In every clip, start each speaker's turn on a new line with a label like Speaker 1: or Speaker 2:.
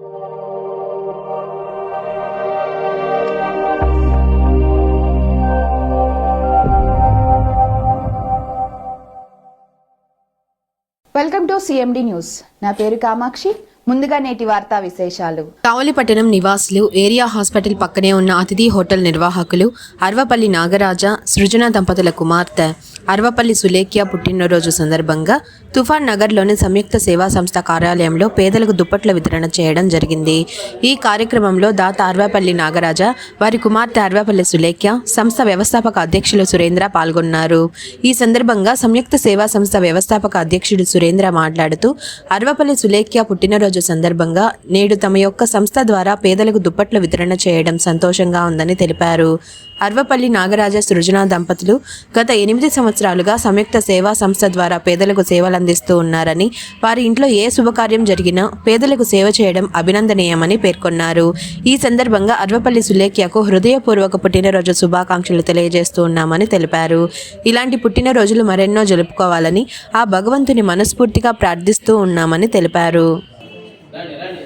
Speaker 1: Welcome to CMD news. నా పేరు కామాక్షి. ముందుగా నేటి వార్తా విశేషాలు.
Speaker 2: కావలిపట్టణం నివాసులు ఏరియా హాస్పిటల్ పక్కనే ఉన్న అతిథి హోటల్ నిర్వాహకులు అర్వపల్లి నాగరాజ సృజన దంపతుల కుమార్తె అర్వపల్లి సులేఖ్య పుట్టినరోజు సందర్భంగా తుఫాన్ నగర్లోని సంయుక్త సేవా సంస్థ కార్యాలయంలో పేదలకు దుప్పట్ల వితరణ చేయడం జరిగింది. ఈ కార్యక్రమంలో దాత అర్వపల్లి నాగరాజ వారి కుమార్తె అర్వపల్లి సులేఖ్య సంస్థ వ్యవస్థాపక అధ్యక్షులు సురేంద్ర పాల్గొన్నారు. ఈ సందర్భంగా సంయుక్త సేవా సంస్థ వ్యవస్థాపక అధ్యక్షుడు సురేంద్ర మాట్లాడుతూ అర్వపల్లి సులేఖ్య పుట్టినరోజు సందర్భంగా నేడు తమ యొక్క సంస్థ ద్వారా పేదలకు దుప్పట్ల వితరణ చేయడం సంతోషంగా ఉందని తెలిపారు. అర్వపల్లి నాగరాజ సృజన దంపతులు గత ఎనిమిది సంవత్సరాలుగా సంయుక్త సేవా సంస్థ ద్వారా పేదలకు సేవలు అందిస్తూ ఉన్నారని వారి ఇంట్లో ఏ శుభకార్యం జరిగినా పేదలకు సేవ చేయడం అభినందనీయమని పేర్కొన్నారు. ఈ సందర్భంగా అర్వపల్లి సులేఖ్యకు హృదయపూర్వక పుట్టినరోజు శుభాకాంక్షలు తెలియజేస్తూ ఉన్నామని తెలిపారు. ఇలాంటి పుట్టినరోజులు మరెన్నో జరుపుకోవాలని ఆ భగవంతుని మనస్ఫూర్తిగా ప్రార్థిస్తూ ఉన్నామని తెలిపారు.
Speaker 3: రండి రండి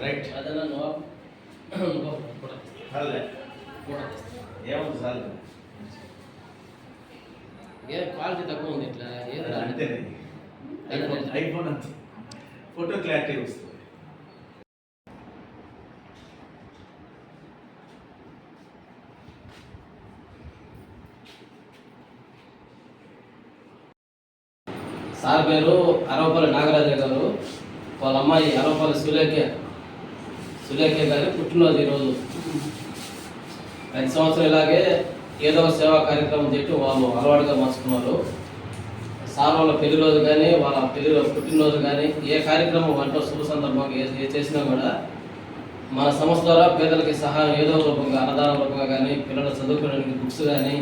Speaker 4: రైట్
Speaker 3: నువ్వు నువ్వు కూడా
Speaker 4: సర్లే ఏముంది సార్
Speaker 3: ఉంది ఇట్లా ఏది రా?
Speaker 4: అంతే ఐఫోన్ అంతే ఫోటో క్లారిటీ వస్తుంది
Speaker 3: సార్ పేరు అరవపల్లి నాగరాజ గారు వాళ్ళ అమ్మాయి అరవపల్లి సులేఖ్య సులేఖ్య గారి పుట్టినరోజు ఈరోజు. ప్రతి సంవత్సరం ఇలాగే ఏదో ఒక సేవా కార్యక్రమం చెప్పి వాళ్ళు అలవాటుగా మార్చుకున్నారు. సార్ వాళ్ళ పెళ్ళి రోజు కానీ వాళ్ళ పెళ్ళి పుట్టినరోజు కానీ ఏ కార్యక్రమం వంట శుభ సందర్భంగా ఏ- చేసినా కూడా మన సంస్థ ద్వారా పేదలకి సహాయం ఏదో రూపంగా అన్నదాన రూపంగా కానీ పిల్లలు చదువుకోవడానికి బుక్స్ కానీ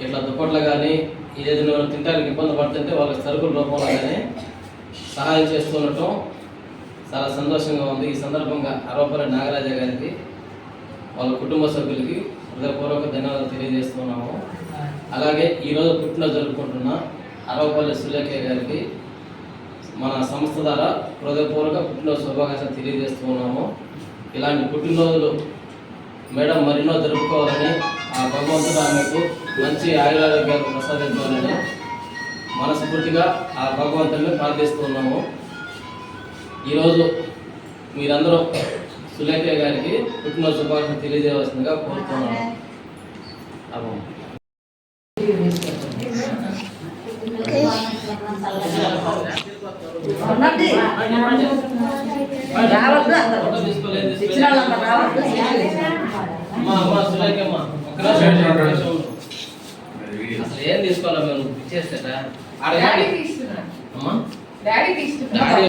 Speaker 3: ఇట్లా దుప్పట్లు కానీ ఏదైనా తినడానికి ఇబ్బంది పడుతుంటే వాళ్ళకి సరుకుల రూపంలో కానీ సహాయం చేస్తుండటం చాలా సంతోషంగా ఉంది. ఈ సందర్భంగా అరవపల్లి నాగరాజ గారికి వాళ్ళ కుటుంబ సభ్యులకి హృదయపూర్వక ధన్యవాదాలు తెలియజేస్తున్నాము. అలాగే ఈరోజు పుట్టినరోజు జరుపుకుంటున్న అరవపల్లి సులేఖ్య గారికి మన సంస్థ ద్వారా హృదయపూర్వక పుట్టినరోజు శుభాకాంక్షలు తెలియజేస్తున్నాము. ఇలాంటి పుట్టినరోజులు మేడం మరెన్నో జరుపుకోవాలని ఆ భగవంతుడు ఆమెకు మంచి ఆయురారోగ్యాలు ప్రసాదించాలని మనస్ఫూర్తిగా ఆ భగవంతుని ప్రార్థిస్తున్నాము. ఈరోజు మీరందరూ సులేఖ గారికి పుట్టినరోజు శుభాకాంక్షలు తెలియజేయవలసిందిగా కోరుతున్నాను. అసలు ఏం తీసుకోవాలా మేము? అమ్మా. Daddy